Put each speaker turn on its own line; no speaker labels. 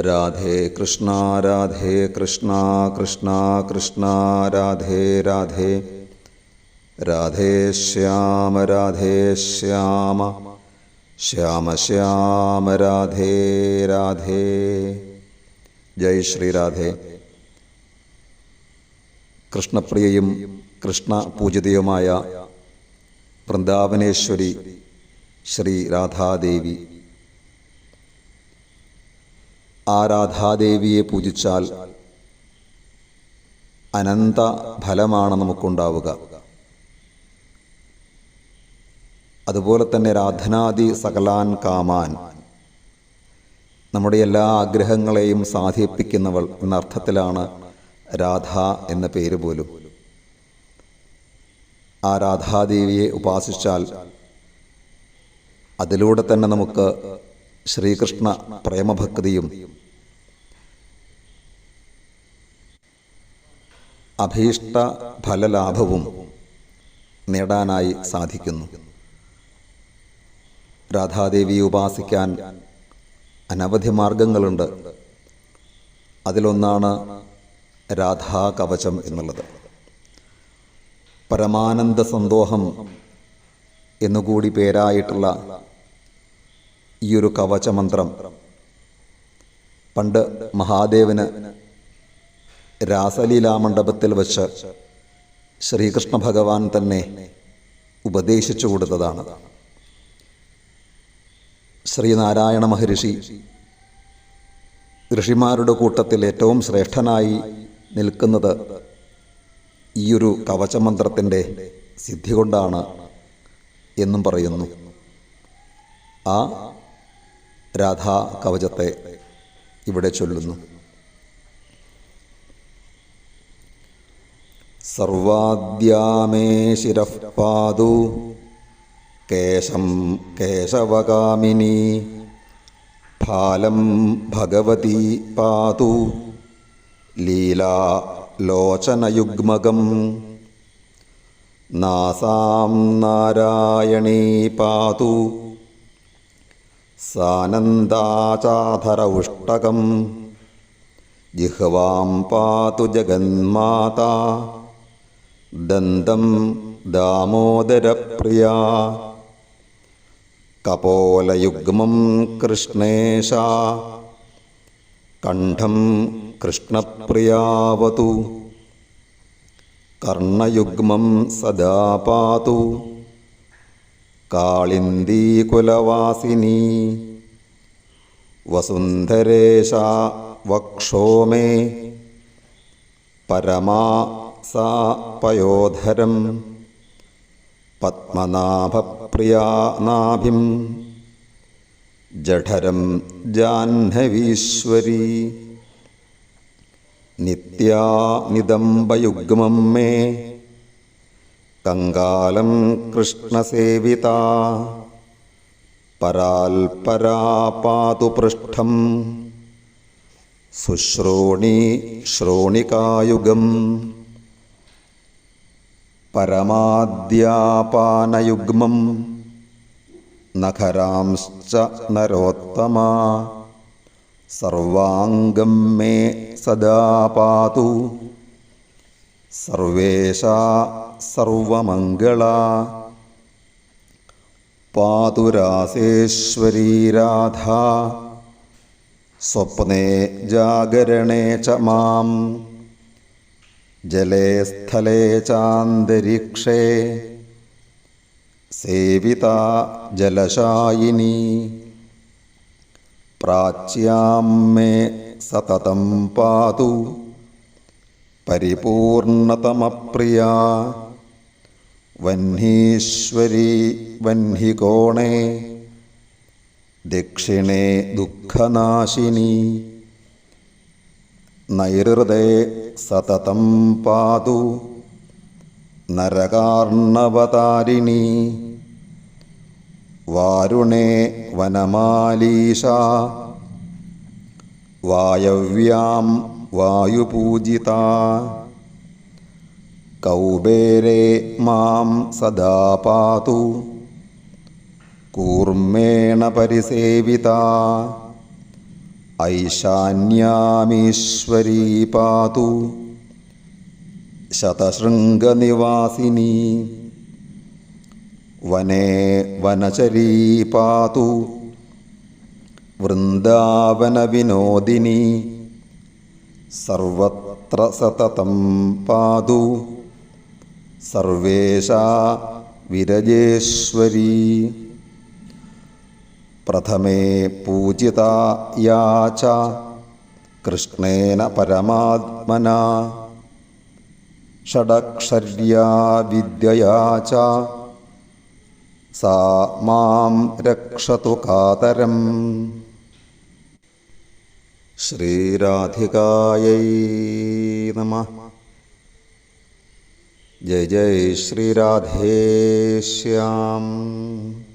രാധേ കൃഷ്ണ രാധേ കൃഷ്ണ കൃഷ്ണ കൃഷ്ണ രാധേ രാധേ രാധേ ശ്യാമ രാധേ ശ്യാമ ശ്യാമ ശ്യാമ രാധേ രാധേ ജയ് ശ്രീ രാധേ കൃഷ്ണപ്രിയയും കൃഷ്ണ പൂജിതയുമായ വൃന്ദാവനേശ്വരി ശ്രീ രാധാദേവി ആ രാധാദേവിയെ പൂജിച്ചാൽ അനന്ത ഫലമാണ് നമുക്കുണ്ടാവുക. അതുപോലെ തന്നെ രാധനാദി സകലാൻ കാമാൻ. നമ്മുടെ എല്ലാ ആഗ്രഹങ്ങളെയും സാധിപ്പിക്കുന്നവൾ എന്നർത്ഥത്തിലാണ് രാധ എന്ന പേര് പോലും. ആ രാധാദേവിയെ ഉപാസിച്ചാൽ അതിലൂടെ തന്നെ നമുക്ക് ശ്രീകൃഷ്ണ പ്രേമഭക്തിയും അഭീഷ്ട ഫലലാഭവും നേടാനായി സാധിക്കുന്നു. രാധാദേവി ഉപാസിക്കാൻ അനവധി മാർഗങ്ങളുണ്ട്. അതിലൊന്നാണ് രാധാ കവചം എന്നുള്ളത്. പരമാനന്ദ സന്തോഷം എന്നുകൂടി പേരായിട്ടുള്ള ഈ ഒരു കവചമന്ത്രം പണ്ട് മഹാദേവന് രാസലീലാമണ്ഡപത്തിൽ വച്ച് ശ്രീകൃഷ്ണ ഭഗവാൻ തന്നെ ഉപദേശിച്ചു കൊടുത്തതാണ്. ശ്രീനാരായണ മഹർഷി ഋഷിമാരുടെ കൂട്ടത്തിൽ ഏറ്റവും ശ്രേഷ്ഠനായി നിൽക്കുന്നത് ഈയൊരു കവചമന്ത്രത്തിന്റെ സിദ്ധി കൊണ്ടാണ് എന്നും പറയുന്നു. ആ രാധാ കവചത്തെ ഇവിടെ ചൊല്ലുന്നു. സർവാദ്യാമേ ശിരഃ പാതു കേശം കേശവകാമിനി. ഫാലം ഭഗവതി പാതു ലീലാ ലോചനയുഗ്മകം നാസാം നാരായണീ പാതു സാനന്ദാചാധര ഉഷ്ടകം ജിഹ്വാം പാതു ജഗന്മാതാ. ദന്തം ദാമോദരപ്രിയ. കപോലയുഗ്മം കൃഷ്ണേശ. കണ്ഠം കൃഷ്ണപ്രിയാവതു. കർണയുഗ്മം സദാ പാതു. കാളിന്ദീകുലവാസിനി. വസുന്ധരേശ വക്ഷോമേ. പരമാ सा पद्मनाभ पद्मनाभप्रियानाभिं जठरं जाह्नवीश्वरी। नित्यानिदम्बयुग्मं मे कंगाल कृष्णसेविता। पराल्परा पातु पृष्ठं शुश्रोणी श्रोणिकायुगम् പരമാദ്യാപാനയുഗ്മം നഖരാംശ്ച നരോത്തമ സർവാംഗം മേ സദാ പാതു സർവേഷാ സർവമംഗള പാതുരാസേശ്വരീ രാധ സ്വപ്നേ ജാഗരണേ ച മാം ജലേ സ്ഥലേ ചാന്തരീക്ഷേ. സേവിത ജലശായിനി. പ്രാച്യാം മേ സതതം പാതു. പരിപൂർണതമപ്രിയ. വഹ്നീശ്വരി വഹ്നികോണേ ദക്ഷിണേ ദുഃഖനാശിനി. നൈഹൃദേ സതതം പാതു. നരകാർണവതാരിണി. വാരുണേ വനമാലീഷ വായവ്യാം വായുപൂജിത. കൗബേരേ മാം സദാ പാതു. കൂർമ്മേണ പരിസേവിത. ഐശാന്യാമീശ്വരീ പാതു. ശതശൃംഗനിവാസിനി വനേ വനചരീ പാതു. വൃന്ദാവനവിനോദിനി സർവത്ര സതതം പാതു. സർവേശാ വിരജേശ്വരീ. प्रथमे पूजिता या च। कृष्णेन परमात्मना। षडक्षर्या विद्यया च। सा रक्षतु कातरम्। श्रीराधिकायै नमः। जय जय श्रीराधेश्याम्